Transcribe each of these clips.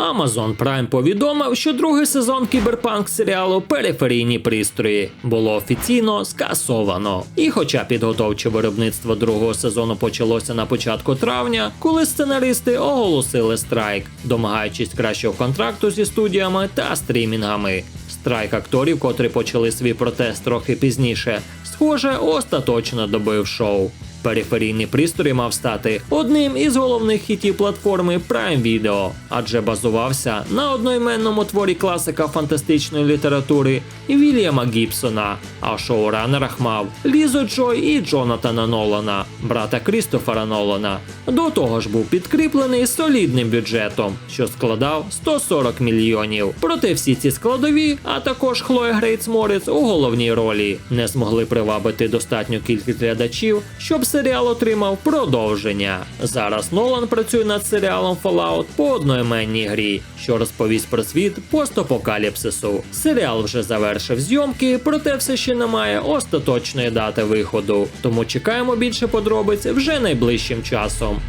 Amazon Prime повідомив, що другий сезон кіберпанк серіалу Периферійні пристрої було офіційно скасовано. І хоча підготовче виробництво другого сезону почалося на початку травня, коли сценаристи оголосили страйк, домагаючись кращого контракту зі студіями та стрімінгами. Страйк акторів, котрі почали свій протест трохи пізніше, схоже, остаточно добив шоу. Периферійний пристрій мав стати одним із головних хітів платформи Prime Video, адже базувався на одноіменному творі класика фантастичної літератури Вільяма Гібсона, а в шоуранерах мав Лізу Джой і Джонатана Нолана, брата Крістофера Нолана. До того ж був підкріплений солідним бюджетом, що складав 140 мільйонів. Проте всі ці складові, а також Хлоя Грейтс Моріц у головній ролі, не змогли привабити достатню кількість глядачів, щоб серіал отримав продовження. Зараз Нолан працює над серіалом Fallout по одноіменній грі, що розповість про світ постапокаліпсису. Серіал вже завершив зйомки, проте все ще немає остаточної дати виходу. Тому чекаємо більше подробиць вже найближчим часом.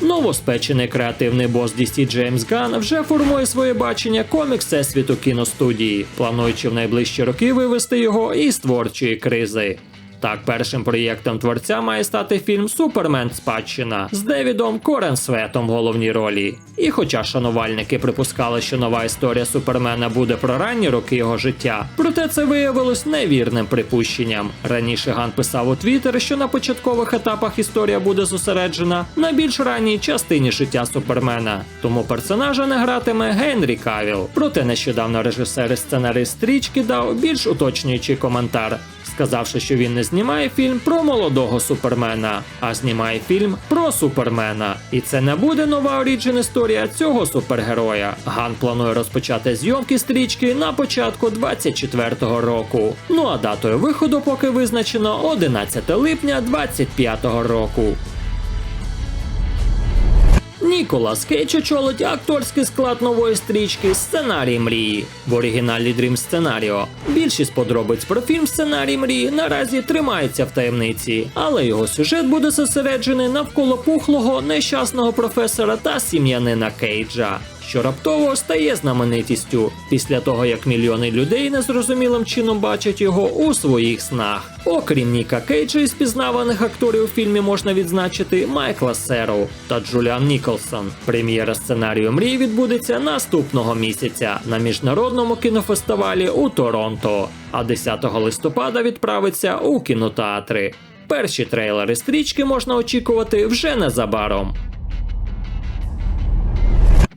Новоспечений креативний бос DC Джеймс Ганн вже формує своє бачення комікс всесвіту кіностудії, плануючи в найближчі роки вивести його із творчої кризи. Так, першим проєктом творця має стати фільм Супермен Спадщина з Девідом Коренсветом в головній ролі. І хоча шанувальники припускали, що нова історія Супермена буде про ранні роки його життя, проте це виявилось невірним припущенням. Раніше Ган писав у Твіттер, що на початкових етапах історія буде зосереджена на більш ранній частині життя Супермена, тому персонажа не гратиме Генрі Кавіл. Проте нещодавно режисер і сценарист стрічки дав більш уточнюючий коментар, сказавши, що він не знімає фільм про молодого супермена, а знімає фільм про супермена. І це не буде нова оріджен історія цього супергероя. Ган планує розпочати зйомки стрічки на початку 24-го року. Ну а датою виходу поки визначено 11 липня 25-го року. Ніколас Кейдж очолить акторський склад нової стрічки Сценарій мрії в оригіналі Dream Scenario. Більшість подробиць про фільм Сценарій мрії наразі тримається в таємниці, але його сюжет буде зосереджений навколо пухлого нещасного професора та сім'янина Кейджа. Що раптово стає знаменитістю після того, як мільйони людей незрозумілим чином бачать його у своїх снах. Окрім Ніка Кейджа із пізнаваних акторів у фільмі можна відзначити Майкла Серу та Джуліан Ніколсон. Прем'єра сценарію мрії відбудеться наступного місяця на міжнародному кінофестивалі у Торонто, а 10 листопада відправиться у кінотеатри. Перші трейлери стрічки можна очікувати вже незабаром.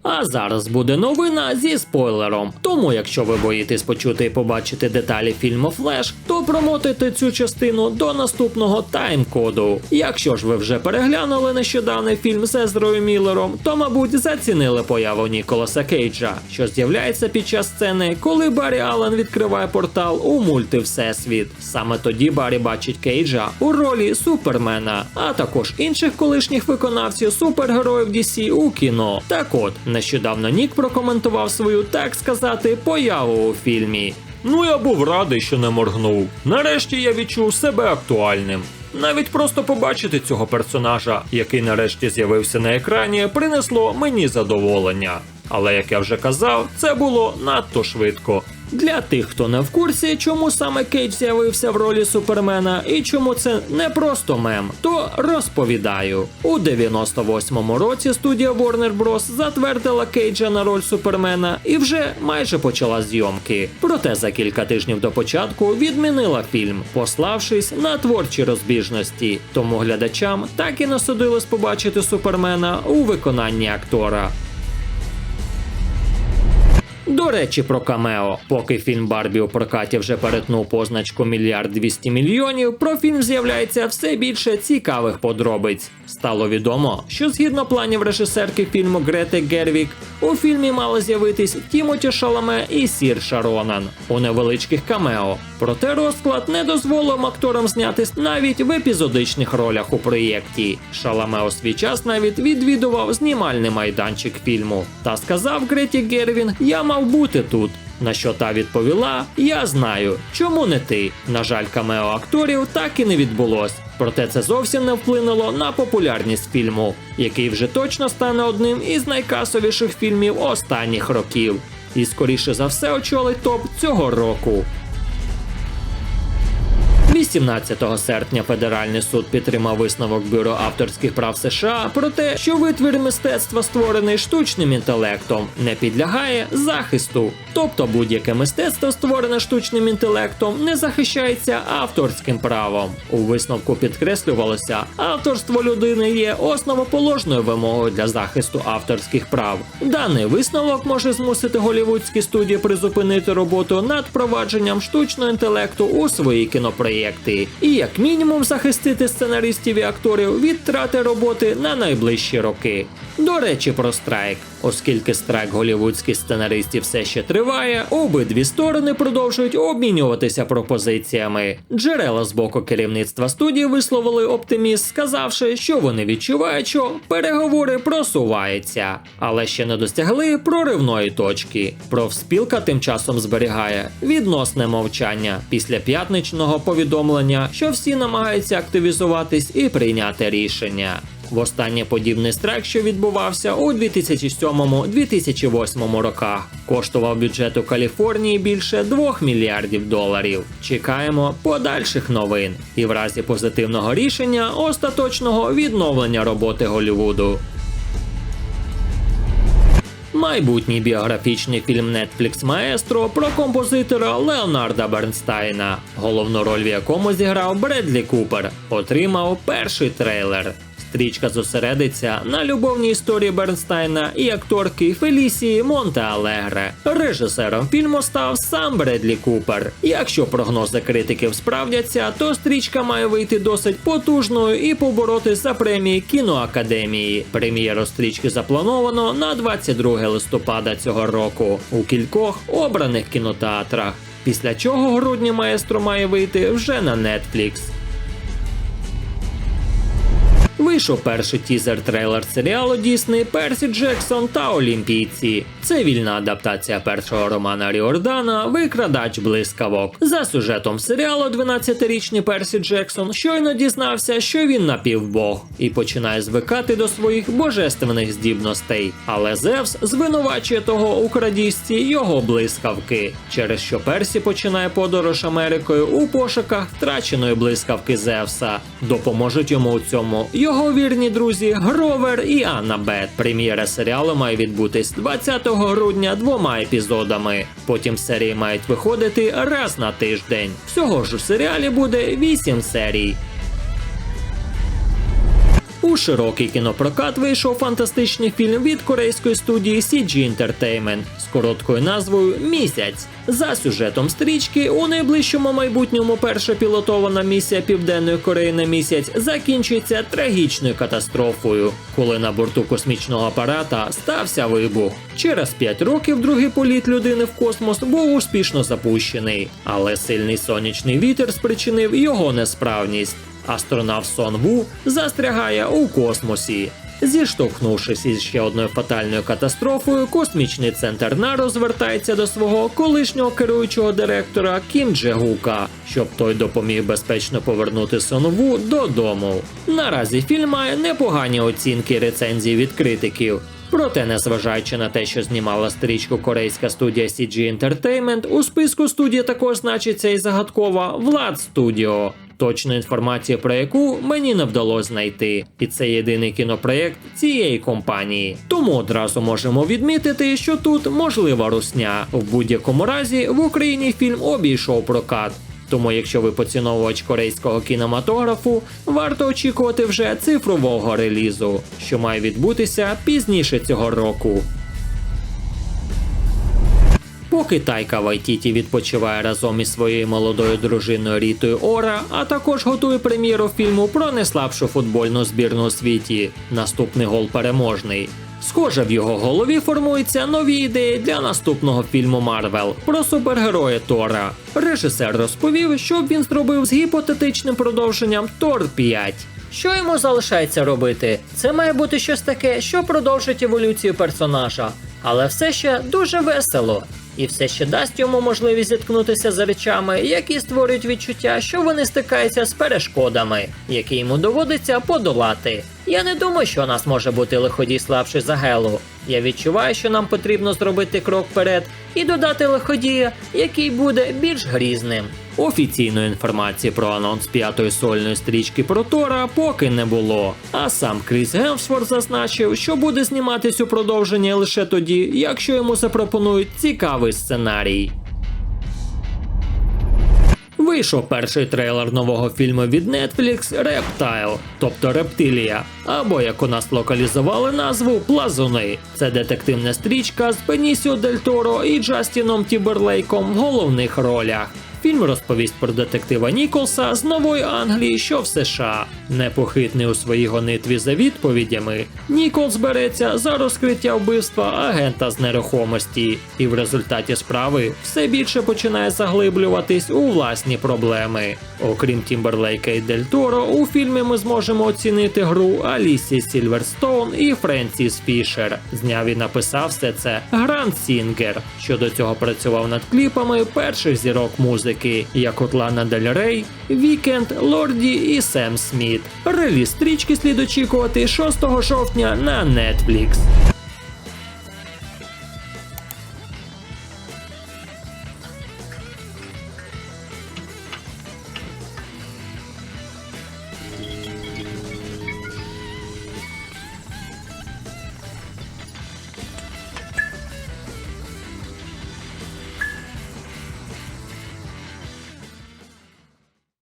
А зараз буде новина зі спойлером. Тому, якщо ви боїтесь почути і побачити деталі фільму Флеш, то промотайте цю частину до наступного тайм-коду. Якщо ж ви вже переглянули нещодавний фільм з Езрою Міллером, то, мабуть, зацінили появу Ніколаса Кейджа, що з'являється під час сцени, коли Баррі Аллен відкриває портал у мульти Всесвіт. Саме тоді Баррі бачить Кейджа у ролі Супермена, а також інших колишніх виконавців супергероїв DC у кіно. Так от, нещодавно Нік прокоментував свою, так сказати, появу у фільмі. Ну я був радий, що не моргнув. Нарешті я відчув себе актуальним. Навіть просто побачити цього персонажа, який нарешті з'явився на екрані, принесло мені задоволення. Але як я вже казав, це було надто швидко. Для тих, хто не в курсі, чому саме Кейдж з'явився в ролі Супермена і чому це не просто мем, то розповідаю. У 98-му році студія Warner Bros. затвердила Кейджа на роль Супермена і вже майже почала зйомки. Проте за кілька тижнів до початку відмінила фільм, пославшись на творчі розбіжності. Тому глядачам так і не судилось побачити Супермена у виконанні актора. До речі, про камео. Поки фільм Барбі у прокаті вже перетнув позначку мільярд 200 мільйонів, про фільм з'являється все більше цікавих подробиць. Стало відомо, що згідно планів режисерки фільму Грети Гервік, у фільмі мали з'явитись Тімоті Шаламе і Сір Шаронан у невеличких камео. Проте розклад не дозволив акторам знятись навіть в епізодичних ролях у проєкті. Шаламе у свій час навіть відвідував знімальний майданчик фільму та сказав Греті Гервін: Я мав бути тут. На що та відповіла: Я знаю, чому не ти. На жаль, камео акторів так і не відбулось. Проте це зовсім не вплинуло на популярність фільму, який вже точно стане одним із найкасовіших фільмів останніх років. І скоріше за все очолить топ цього року. 18 серпня федеральний суд підтримав висновок бюро авторських прав США про те, що витвір мистецтва, створений штучним інтелектом, не підлягає захисту. Тобто будь-яке мистецтво, створене штучним інтелектом, не захищається авторським правом. У висновку підкреслювалося, авторство людини є основоположною вимогою для захисту авторських прав. Даний висновок може змусити голівудські студії призупинити роботу над провадженням штучного інтелекту у свої кінопроєкти, і як мінімум захистити сценаристів і акторів від трати роботи на найближчі роки. До речі, про страйк. Оскільки страйк голівудських сценаристів все ще триває, обидві сторони продовжують обмінюватися пропозиціями. Джерела з боку керівництва студії висловили оптиміст, сказавши, що вони відчувають, що переговори просуваються, але ще не досягли проривної точки. Профспілка тим часом зберігає відносне мовчання після п'ятничного повідомлення, що всі намагаються активізуватись і прийняти рішення. Востаннє подібний страйк, що відбувався у 2007-2008 роках, коштував бюджету Каліфорнії більше 2 мільярдів доларів. Чекаємо подальших новин і в разі позитивного рішення остаточного відновлення роботи Голлівуду. Майбутній біографічний фільм Netflix Маестро про композитора Леонарда Бернстайна, головну роль в якому зіграв Бредлі Купер, отримав перший трейлер. Стрічка зосередиться на любовній історії Бернстайна і акторки Фелісії Монте-Алегре. Режисером фільму став сам Бредлі Купер. Якщо прогнози критиків справдяться, то стрічка має вийти досить потужною і поборотись за премії кіноакадемії. Прем'єру стрічки заплановано на 22 листопада цього року у кількох обраних кінотеатрах. Після чого грудні маестро має вийти вже на Netflix. Вийшов перший тізер-трейлер серіалу Дісней Персі Джексон та Олімпійці. Це вільна адаптація першого романа Ріордана Викрадач блискавок. За сюжетом серіалу 12-річний Персі Джексон щойно дізнався, що він напівбог, і починає звикати до своїх божественних здібностей. Але Зевс звинувачує того у крадіжці його блискавки, через що Персі починає подорож Америкою у пошуках втраченої блискавки Зевса. Допоможуть йому у цьому його вірні друзі Гровер і Анна Бет. Прем'єра серіалу має відбутись 20 грудня двома епізодами. Потім серії мають виходити раз на тиждень. Всього ж у серіалі буде 8 серій. Широкий кінопрокат вийшов фантастичний фільм від корейської студії CG Entertainment з короткою назвою Місяць. За сюжетом стрічки у найближчому майбутньому перша пілотована місія Південної Кореї на місяць закінчується трагічною катастрофою, коли на борту космічного апарата стався вибух. Через 5 років другий політ людини в космос був успішно запущений, але сильний сонячний вітер спричинив його несправність. Астронавт Сон Ву застрягає у космосі. Зіштовхнувшись із ще одною фатальною катастрофою, космічний центр НАРО звертається до свого колишнього керуючого директора Кім Джегука, щоб той допоміг безпечно повернути Сонову додому. Наразі фільм має непогані оцінки і рецензії від критиків. Проте, незважаючи на те, що знімала стрічку корейська студія CG Entertainment, у списку студії також значиться і загадкова Влад Studio. Точну інформацію про яку мені не вдалося знайти, і це єдиний кінопроєкт цієї компанії. Тому одразу можемо відмітити, що тут можлива русня. В будь-якому разі в Україні фільм обійшов прокат. Тому, якщо ви поціновувач корейського кінематографу, варто очікувати вже цифрового релізу, що має відбутися пізніше цього року. Поки Тайка Вайтіті відпочиває разом із своєю молодою дружиною Рітою Ора, а також готує прем'єру фільму про найслабшу футбольну збірну у світі. Наступний гол переможний. Схоже, в його голові формуються нові ідеї для наступного фільму Марвел про супергероя Тора. Режисер розповів, що він зробив з гіпотетичним продовженням Тор 5. Що йому залишається робити? Це має бути щось таке, що продовжить еволюцію персонажа. але все ще дуже весело. І все ще дасть йому можливість зіткнутися з речами, які створюють відчуття, що вони стикаються з перешкодами, які йому доводиться подолати. Я не думаю, що у нас може бути лиходій слабший за Гелу. Я відчуваю, що нам потрібно зробити крок вперед і додати лиходія, який буде більш грізним. Офіційної інформації про анонс п'ятої сольної стрічки про Тора поки не було. А сам Кріс Гемсворт зазначив, що буде зніматись у продовження лише тоді, якщо йому запропонують цікавий сценарій. Вийшов перший трейлер нового фільму від Netflix Reptile, тобто Рептилія, або як у нас локалізували назву Плазуни. Це детективна стрічка з Бенісіо Дель Торо і Джастіном Тіберлейком в головних ролях. Фільм розповість про детектива Ніколса з нової Англії, що в США. Непохитний у своїй гонитві за відповідями, Ніколс береться за розкриття вбивства агента з нерухомості, і в результаті справи все більше починає заглиблюватись у власні проблеми. Окрім Тімберлейка і Дель Торо, у фільмі ми зможемо оцінити гру Алісі Сільверстоун і Френсіс Фішер. Зняв і написав все це Грант Сінгер, що до цього працював над кліпами перших зірок музики, як от Лана Дель Рей, Вікенд, Лорді і Сем Сміт. Реліз стрічки слід очікувати 6 жовтня на Netflix.